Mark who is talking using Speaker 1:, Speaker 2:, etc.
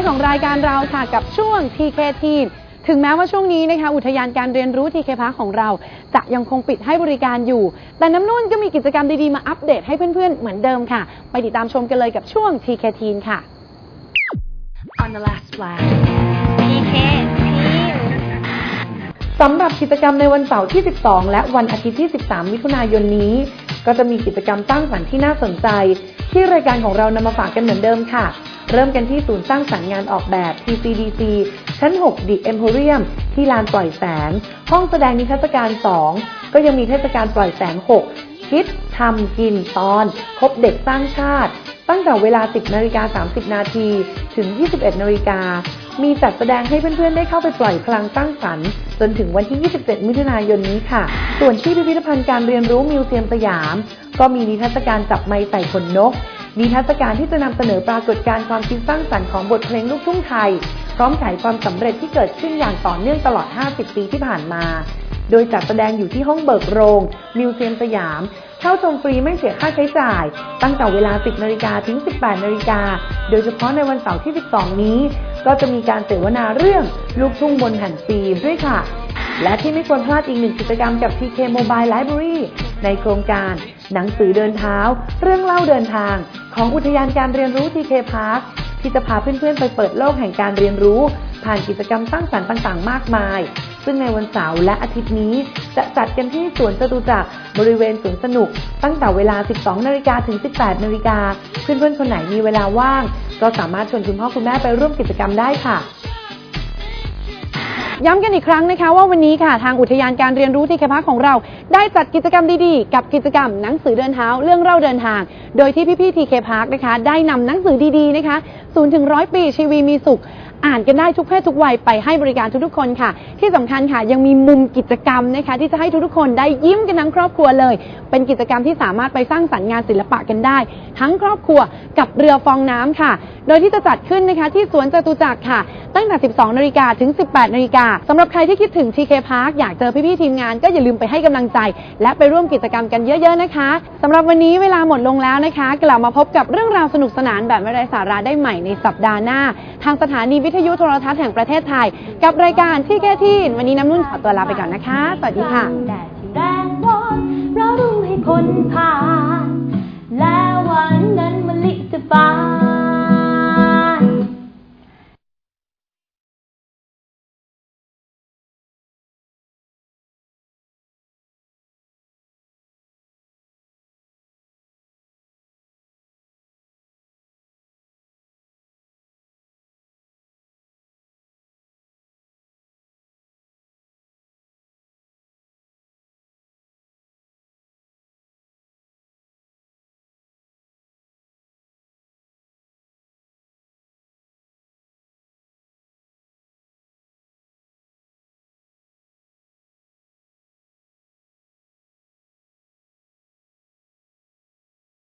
Speaker 1: ายของรายการเราค่ะกับช่วง TK Teen ถึงแม้ว่าช่วงนี้นะคะ อุทยานการเรียนรู้ TK Park ของเรา จะยังคงปิดให้บริการอยู่ แต่น้ำนุ่นก็มีกิจกรรมดี ๆ มาอัปเดตให้เพื่อนๆ เหมือนเดิมค่ะ ไปติดตามชมกันเลยกับช่วง TK Teen ค่ะ
Speaker 2: on the last flash. PK Teen
Speaker 1: สำหรับกิจกรรมในวันเสาร์ที่ 12 และวันอาทิตย์ที่ 13 มิถุนายนนี้ ก็จะมีกิจกรรมสร้างสรรค์ที่น่าสนใจ ที่รายการของเรานำมาฝากกันเหมือนเดิมค่ะ เริ่มกันที่ศูนย์สร้างสรรค์งานออกแบบ TCDC ชั้น 6 The Emporium ที่ลานปล่อยแสง ห้องแสดงนิทรรศการ 2 ก็ยังมีเทศกาลปล่อยแสง 6 คิดทำกินตอน คบเด็กสร้างชาติ ตั้งแต่เวลา 10นาฬิกา30 นาทีถึง 21นาฬิกามีจัดแสดงให้เพื่อนๆ ได้เข้าไปปล่อยพลังสร้างสรรค์ จนถึงวันที่ 27 มิถุนายนนี้ค่ะ ส่วนที่พิพิธภัณฑ์การเรียนรู้มิวเซียมสยาม ก็มีนิทรรศการจับไม้ใส่ขนนก นิทรรศการที่จะนำเสนอปรากฏการณ์ความคิดสร้างสรรค์ของบทเพลงลูกทุ่งไทย พร้อมฉายความสำเร็จที่เกิดขึ้นอย่างต่อเนื่องตลอด 50 ปีที่ผ่านมา โดยจัดแสดงอยู่ที่ห้องเบิกโรง มิวเซียมสยาม เข้าชมฟรีไม่เสียค่าใช้จ่าย ตั้งแต่เวลา 10นาฬิกาถึง 18นาฬิกา โดยเฉพาะในวันเสาร์ที่ 12 นี้ ก็จะมีการเสวนาเรื่องลูกทุ่งบนแผ่นฟิล์มด้วยค่ะและที่ไม่ควรพลาดอีกหนึ่งกิจกรรมกับ TK Mobile Library ในโครงการ หนังสือเดินเท้า เรื่องเล่าเดินทาง ของอุทยานการเรียนรู้ TK Park ที่จะพาเพื่อนๆ ไปเปิดโลกแห่งการเรียนรู้ ผ่านกิจกรรมสร้างสรรค์ต่างๆ มากมาย ซึ่งในวันเสาร์และอาทิตย์นี้ จะจัดกันที่สวนจตุจักรบริเวณสวนสนุก ตั้งแต่เวลา 12 นาฬิกาถึง 18 นาฬิกาเพื่อนๆ คนไหนมีเวลาว่าง ก็สามารถชวนคุณพ่อคุณแม่ไปร่วมกิจกรรมได้ค่ะ ย้ำกันอีกครั้งนะคะว่าวันนี้ค่ะทางอุทยานการเรียนรู้ที่เคพาร์คของเรา ได้จัดกิจกรรมดีๆ กับกิจกรรมหนังสือเดินเท้าเรื่องเล่าเดินทาง โดยที่พี่ๆทีเคพาร์คนะคะ ได้นำหนังสือดีๆนะคะศูนย์ถึงร้อยปีชีวีมีสุข อ่านกันได้ทุกเพศทุกวัยไปให้บริการทุกๆคนค่ะ ที่สำคัญค่ะยังมีมุมกิจกรรมนะคะ ที่จะให้ทุกๆคนได้ยิ้มกันทั้งครอบครัวเลย เป็นกิจกรรมที่สามารถไปสร้างสรรค์งานศิลปะกันได้ ทั้งครอบครัวกับเรือฟองน้ำค่ะ โดยที่จะจัดขึ้นนะคะ ที่สวนจตุจักรค่ะ ตั้งแต่ 12นาฬิกาถึง 18นาฬิกาสำหรับใครที่คิดถึง TK Park อยากเจอพี่ๆทีมงานก็อย่าลืมไปให้กำลังใจ และไปร่วมกิจกรรมกันเยอะ ๆนะคะสำหรับวันนี้เวลาหมดลงแล้วนะคะ กลับมาพบกับเรื่องราวสนุกสนานแบบไม่ไร้สาระได้ใหม่ในสัปดาห์หน้า ทางสถานีวิทยุโทรทัศน์แห่งประเทศไทย กับรายการที่แค่ที่วันนี้น้ำนุ่นขอตัวลาไปก่อนนะคะ สวัสดีค่ะ
Speaker 2: แดดที่แรงร้อนเรารู้ให้พ้นผ่าน